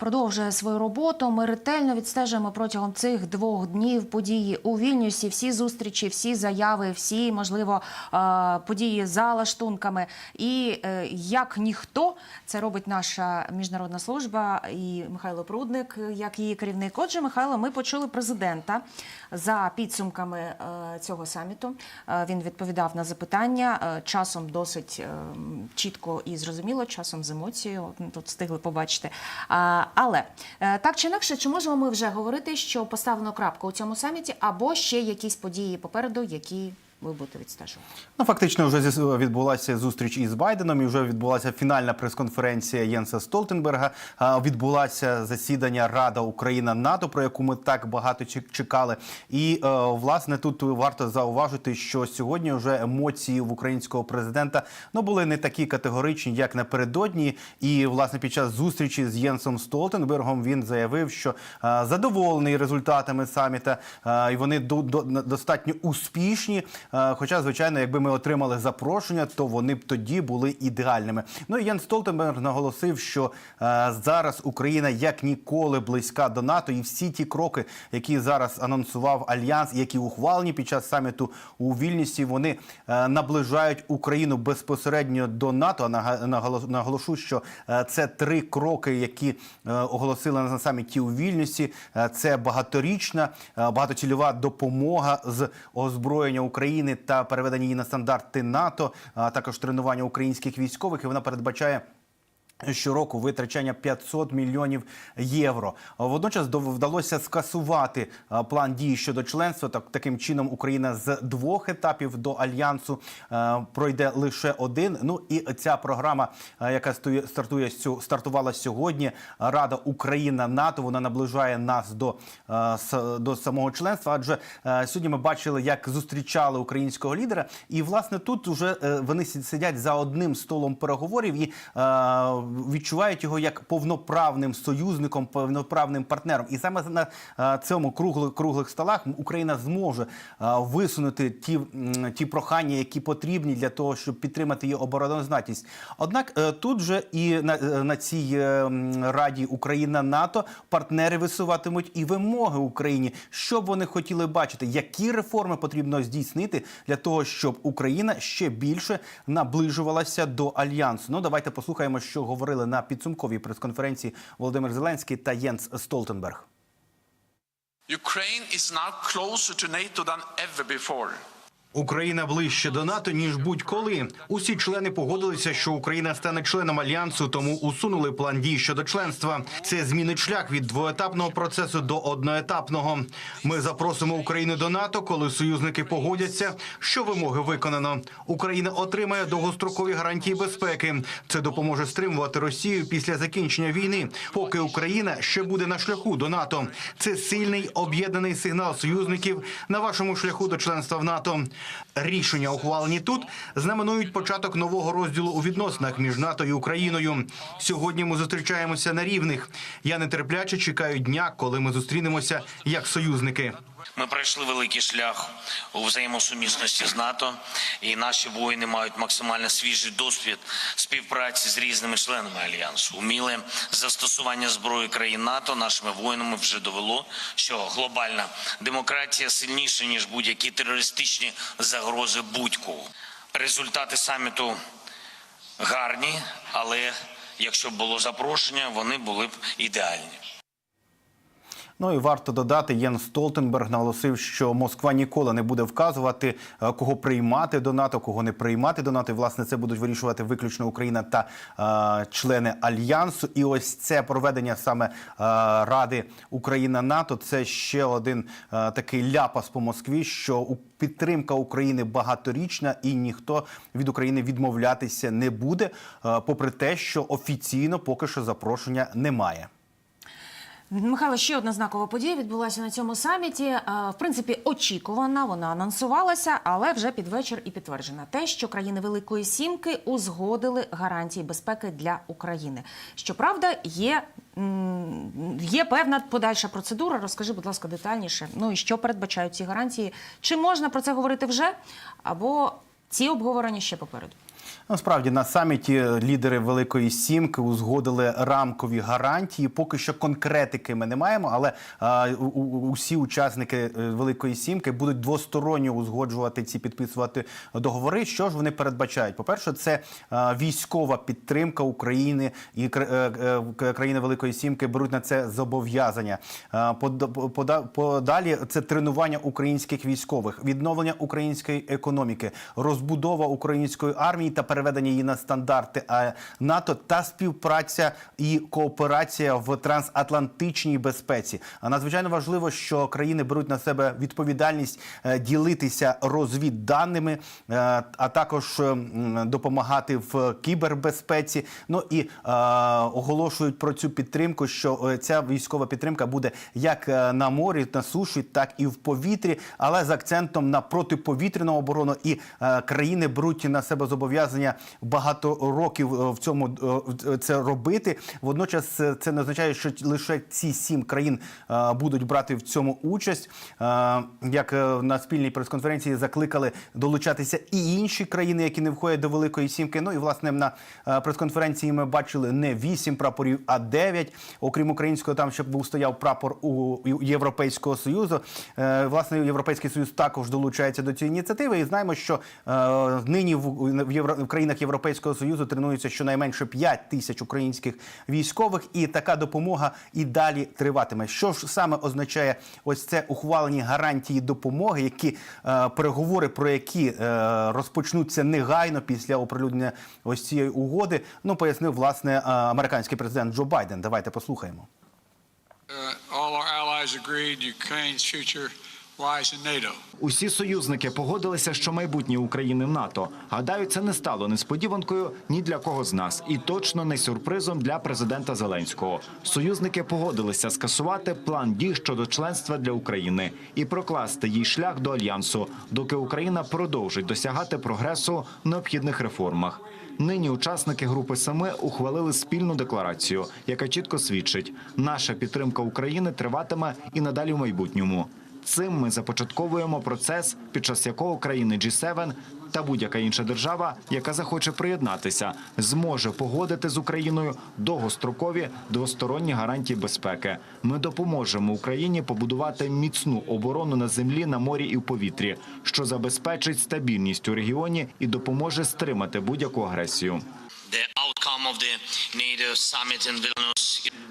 Продовжує свою роботу. Ми ретельно відстежуємо протягом цих двох днів події у Вільнюсі. Всі зустрічі, всі заяви, всі можливо е, події за лаштунками. І е, як ніхто це робить наша міжнародна служба і Михайло Прудник, як її керівник. Отже, Михайло, ми почули президента за підсумками е, цього саміту. Він відповідав на запитання часом досить е, чітко і зрозуміло, часом з емоцією. Тут встигли побачити. Але е, так чи інакше, чи можемо ми вже говорити, що поставлено крапку у цьому саміті, або ще якісь події попереду, які ви будете відстежувати? Ну, фактично, вже відбулася зустріч із Байденом, і вже відбулася фінальна прес-конференція Єнса Столтенберга. Відбулася засідання Рада Україна НАТО, про яку ми так багато чек- чекали. І е, власне тут варто зауважити, що сьогодні вже емоції в українського президента ну були не такі категоричні, як напередодні. І власне під час зустрічі з Єнсом Столтенбергом він заявив, що е, задоволений результатами саміта, е, і вони до- до- достатньо успішні. Е, Хоча, звичайно, якби ми отримали запрошення, то вони б тоді були ідеальними. Ну і Ян Столтенберг наголосив, що е, зараз Україна як ніколи близька до НАТО, і всі ті кроки, які зараз анонсував альянс, які ухвалені під час саміту у Вільнюсі, вони е, наближають Україну безпосередньо до НАТО. Наголошу, що це три кроки, які оголосили на саміті у Вільнюсі. Це багаторічна, багатоцільова допомога з озброєння України та переведення її на стандарти НАТО, а також тренування українських військових. І вона передбачає. Щороку витрачання 500 мільйонів євро. Водночас вдалося скасувати план дії щодо членства. Так таким чином Україна з двох етапів до альянсу пройде лише один. Ну і ця програма, яка стартує сьо- стартувала сьогодні. Рада Україна НАТО. Вона наближає нас до, до самого членства. Адже сьогодні ми бачили, як зустрічали українського лідера, і власне тут вже е, вони сидять за одним столом переговорів і відчувають його як повноправним союзником, повноправним партнером. І саме на е, цьому круглих круглих столах Україна зможе е, висунути ті, ті прохання, які потрібні для того, щоб підтримати її обороноздатність. Однак е, тут же і на, на цій раді Україна НАТО партнери висуватимуть і вимоги Україні, що б вони хотіли бачити, які реформи потрібно здійснити для того, щоб Україна ще більше наближувалася до альянсу. Ну давайте послухаємо, що говорили на підсумковій прес-конференції Володимир Зеленський та Єнс Столтенберг. Ukraine is now closer to NATO than ever before. Україна ближче до НАТО ніж будь-коли. Усі члени погодилися, що Україна стане членом альянсу, тому усунули план дій щодо членства. Це змінить шлях від двоетапного процесу до одноетапного. Ми запросимо Україну до НАТО, коли союзники погодяться, що вимоги виконано. Україна отримає довгострокові гарантії безпеки. Це допоможе стримувати Росію після закінчення війни, поки Україна ще буде на шляху до НАТО. Це сильний об'єднаний сигнал союзників на вашому шляху до членства в НАТО. Рішення, ухвалені тут, знаменують початок нового розділу у відносинах між НАТО і Україною. Сьогодні ми зустрічаємося на рівних. Я нетерпляче чекаю дня, коли ми зустрінемося як союзники. Ми пройшли великий шлях у взаємосумісності з НАТО, і наші воїни мають максимально свіжий досвід співпраці з різними членами альянсу. Уміле застосування зброї країн НАТО нашими воїнами вже довело, що глобальна демократія сильніша ніж будь-які терористичні загрози будь-кого. Результати саміту гарні, але якщо б було запрошення, вони були б ідеальні. Ну і варто додати, Єн Столтенберг наголосив, що Москва ніколи не буде вказувати, е, кого приймати до НАТО, кого не приймати до НАТО. І, власне, це будуть вирішувати виключно Україна та е, члени альянсу. І ось це проведення саме е, Ради Україна НАТО. Це ще один е, такий ляпас по Москві, що підтримка України багаторічна, і ніхто від України відмовлятися не буде, е, попри те, що офіційно поки що запрошення немає. Михайло, ще одна знакова подія відбулася на цьому саміті. Е, В принципі, очікувана, вона анонсувалася, але вже під вечір і підтверджена те, що країни Великої Сімки узгодили гарантії безпеки для України. Щоправда, є, є певна подальша процедура. Розкажи, будь ласка, детальніше. Ну і що передбачають ці гарантії? Чи можна про це говорити вже? Або ці обговорення ще попереду? Насправді на саміті лідери Великої Сімки узгодили рамкові гарантії. Поки що конкретики ми не маємо, але а, у- усі учасники е, Великої Сімки будуть двосторонньо узгоджувати ці підписувати договори. Що ж вони передбачають? По перше, це а, військова підтримка України і е, е, країни Великої Сімки беруть на це зобов'язання. Под- пода- Подалі це тренування українських військових, відновлення української економіки, розбудова української армії та переведення її на стандарти НАТО та співпраця і кооперація в трансатлантичній безпеці. А надзвичайно важливо, що країни беруть на себе відповідальність е, ділитися розвідданими, е, а також е, допомагати в кібербезпеці. Ну і оголошують про цю підтримку, що ця військова підтримка буде як на морі, на суші, так і в повітрі, але з акцентом на протиповітряну оборону. І країни беруть на себе зобов'язання багато років е, в цьому е, це робити. Водночас е, це не означає, що лише ці сім країн е, будуть брати в цьому участь. Е, Як е, на спільній прес-конференції закликали долучатися і інші країни, які не входять до Великої Сімки. Ну і власне на е, прес-конференції ми бачили не вісім прапорів, а дев'ять. Окрім українського, там ще був стояв прапор у Європейського союзу. Е, Власне, Європейський союз також долучається до цієї ініціативи. І знаємо, що е, нині в країнах Європейського союзу тренуються щонайменше 5 тисяч українських військових, і така допомога і далі триватиме. Що ж саме означає ось це ухвалені гарантії допомоги, які е, переговори про які е, розпочнуться негайно після оприлюднення ось цієї угоди. Ну пояснив власне е, американський президент Джо Байден. Давайте послухаємо. Uh, all our allies agreed Ukraine's future. Усі союзники погодилися, що майбутнє України в НАТО. Гадаю, це не стало несподіванкою ні для кого з нас, і точно не сюрпризом для президента Зеленського. Союзники погодилися скасувати план дій щодо членства для України і прокласти їй шлях до альянсу, доки Україна продовжить досягати прогресу в необхідних реформах. Нині учасники групи семи ухвалили спільну декларацію, яка чітко свідчить, наша підтримка України триватиме і надалі в майбутньому. Цим ми започатковуємо процес, під час якого країни G7 та будь-яка інша держава, яка захоче приєднатися, зможе погодити з Україною довгострокові двосторонні гарантії безпеки. Ми допоможемо Україні побудувати міцну оборону на землі, на морі і в повітрі, що забезпечить стабільність у регіоні і допоможе стримати будь-яку агресію.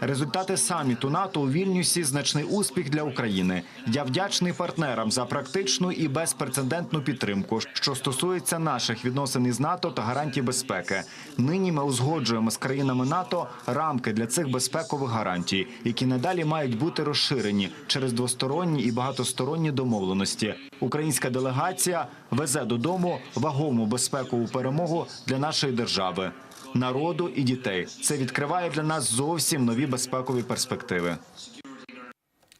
Результати саміту НАТО у Вільнюсі значний успіх для України. Я вдячний партнерам за практичну і безпрецедентну підтримку, що стосується наших відносин із НАТО та гарантій безпеки. Нині ми узгоджуємо з країнами НАТО рамки для цих безпекових гарантій, які надалі мають бути розширені через двосторонні і багатосторонні домовленості. Українська делегація везе додому вагому безпекову перемогу для нашої держави. Народу і дітей це відкриває для нас зовсім нові безпекові перспективи.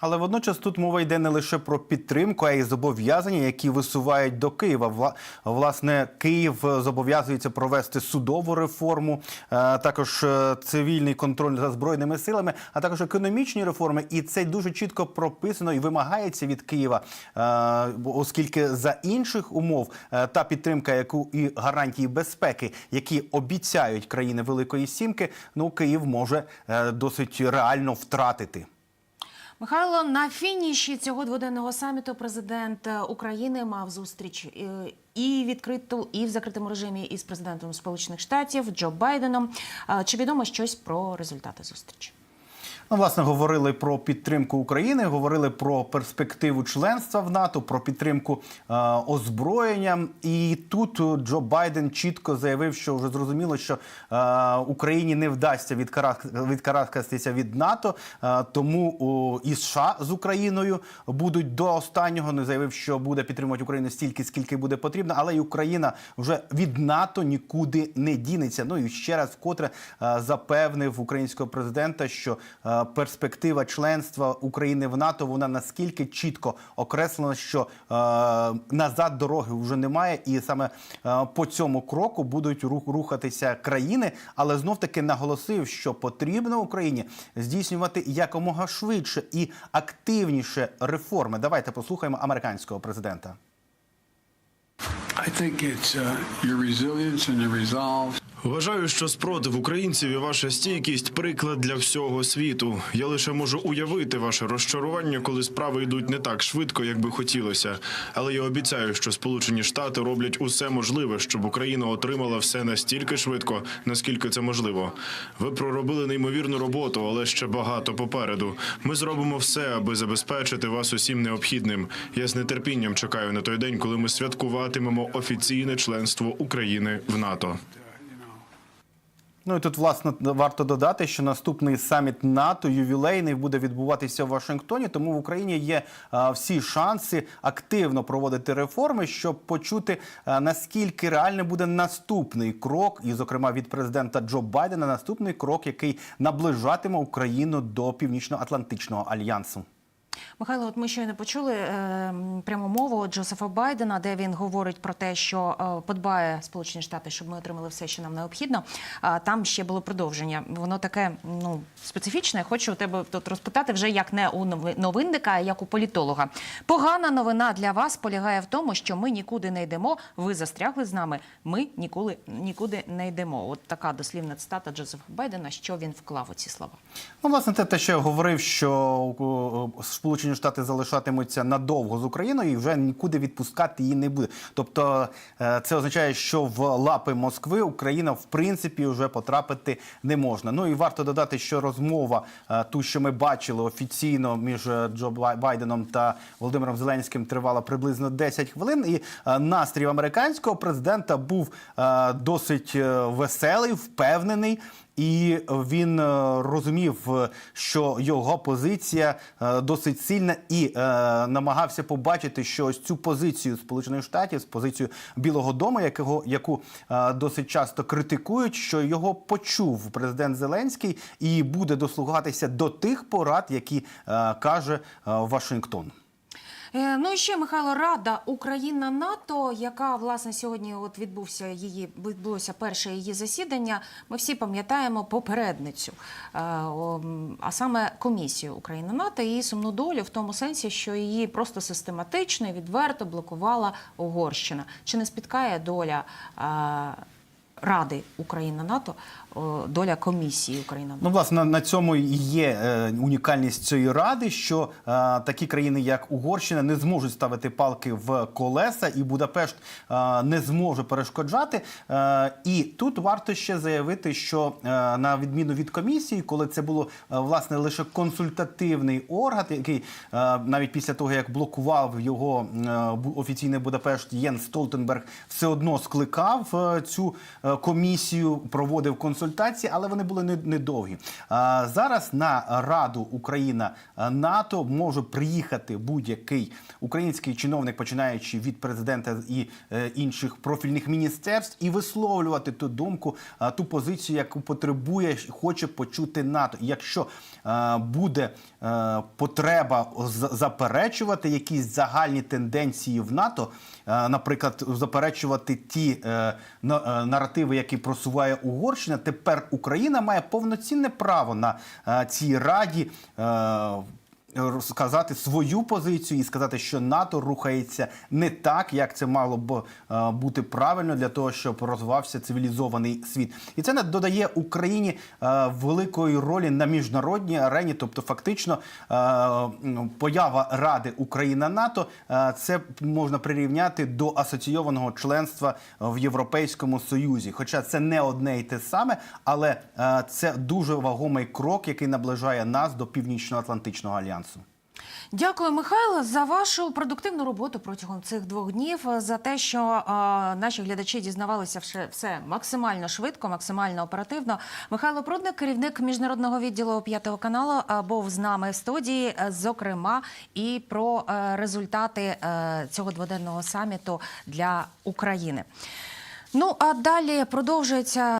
Але водночас тут мова йде не лише про підтримку, а й зобов'язання, які висувають до Києва. Вла- Власне, Київ е, зобов'язується провести судову реформу, е, також е, цивільний контроль за збройними силами, а також економічні реформи. І це дуже чітко прописано і вимагається від Києва, оскільки за інших умов та підтримка, яку і гарантії безпеки, які обіцяють країни Великої Сімки, ну Київ може досить реально втратити. Михайло, на фініші цього дводенного саміту президент е, України мав зустріч е, і відкриту, і в закритому режимі із президентом Сполучених Штатів Джо Байденом. Е, Чи відомо щось про результати зустрічі? Ну, власне, говорили про підтримку України, говорили про перспективу членства в НАТО, про підтримку е, озброєння. І тут Джо Байден чітко заявив, що вже зрозуміло, що е, Україні не вдасться відкарак- відкарабкатися від НАТО, е, тому о, і США з Україною будуть до останнього. Не заявив, що буде підтримувати Україну стільки, скільки буде потрібно, але і Україна вже від НАТО нікуди не дінеться. Ну і ще раз вкотре е, запевнив українського президента, що е, перспектива членства України в НАТО вона наскільки чітко окреслена, що е, назад дороги вже немає, і саме е, по цьому кроку будуть рух- рухатися країни, але знов таки наголосив, що потрібно Україні здійснювати якомога швидше і активніше реформи. Давайте послухаємо американського президента. I think it's uh, your resilience and your resolve. Вважаю, що спротив українців і ваша стійкість приклад для всього світу. Я лише можу уявити ваше розчарування, коли справи йдуть не так швидко, як би хотілося. Але я обіцяю, що Сполучені Штати роблять усе можливе, щоб Україна отримала все настільки швидко, наскільки це можливо. Ви проробили неймовірну роботу, але ще багато попереду. Ми зробимо все, аби забезпечити вас усім необхідним. Я з нетерпінням чекаю на той день, коли ми святкуватимемо офіційне членство України в НАТО. Ну і тут власне варто додати, що наступний саміт НАТО ювілейний буде відбуватися в Вашингтоні. Тому в Україні є а, всі шанси активно проводити реформи, щоб почути а, наскільки реальний буде наступний крок, і, зокрема, від президента Джо Байдена, наступний крок, який наближатиме Україну до Північно-Атлантичного альянсу. Михайло, от ми щойно почули е, пряму мову Джозефа Байдена, де він говорить про те, що е, подбає Сполучені Штати, щоб ми отримали все, що нам необхідно. А там ще було продовження. Воно таке ну специфічне. Хочу тебе тут розпитати вже як не у нови- новинника, а як у політолога. Погана новина для вас полягає в тому, що ми нікуди не йдемо. Ви застрягли з нами. Ми ніколи нікуди не йдемо. От така дослівна цитата Джозефа Байдена. Що він вклав у ці слова? Ну, власне, те, те, що я говорив, що Сполучені Штати залишатимуться надовго з Україною і вже нікуди відпускати її не буде. Тобто, е, це означає, що в лапи Москви Україна в принципі вже потрапити не можна. Ну і варто додати, що розмова, е, ту, що ми бачили офіційно між е, Джо Байденом та Володимиром Зеленським, тривала приблизно 10 хвилин. І настрій американського президента був досить веселий, впевнений. І він е, розумів, е, що його позиція е, досить сильна, і намагався побачити, що ось цю позицію Сполучених Штатів, з позицію Білого Дому, якого яку досить часто критикують, що його почув президент Зеленський і буде дослугатися до тих порад, які каже Вашингтон. Е, Ну і ще Михайло Рада Україна НАТО, яка власне сьогодні от відбувся її відбулося перше її засідання. Ми всі пам'ятаємо попередницю, е, а саме комісію Україна НАТО і її сумну долю в тому сенсі, що її просто систематично і відверто блокувала Угорщина. Чи не спіткає доля? е, Ради Україна НАТО, доля комісії Україна. Ну, власне, на, на цьому і є е, унікальність цієї ради, що е, такі країни, як Угорщина, не зможуть ставити палки в колеса, і Будапешт е, не зможе перешкоджати. Е, і тут варто ще заявити, що е, на відміну від комісії, коли це було е, власне лише консультативний орган, який е, навіть після того як блокував його е, офіційний Будапешт Єн Столтенберг, все одно скликав е, цю е, комісію, проводив консультації, але вони були не- недовгі. Зараз на Раду Україна НАТО може приїхати будь-який український чиновник, починаючи від президента і е, інших профільних міністерств, і висловлювати ту думку, ту позицію, яку потребує, хоче почути НАТО. І Якщо буде потреба заперечувати якісь загальні тенденції в НАТО, наприклад, заперечувати ті е, е, наративи, які просуває Угорщина, тепер Україна має повноцінне право на е, цій раді. Е, Сказати свою позицію і сказати, що НАТО рухається не так, як це мало б е, бути правильно для того, щоб розвивався цивілізований світ, і це не додає Україні е, великої ролі на міжнародній арені. Тобто, фактично, е, поява Ради Україна НАТО е, це можна прирівняти до асоційованого членства в Європейському Союзі. Хоча це не одне і те саме, але е, це дуже вагомий крок, який наближає нас до Північно-Атлантичного альянсу. Дякую, Михайло, за вашу продуктивну роботу протягом цих двох днів. За те, що е, наші глядачі дізнавалися все, все максимально швидко, максимально оперативно. Михайло Прудник, керівник міжнародного відділу п'ятого каналу, е, був з нами в студії. е, Зокрема, і про е, результати е, цього дводенного саміту для України. Ну а далі продовжується.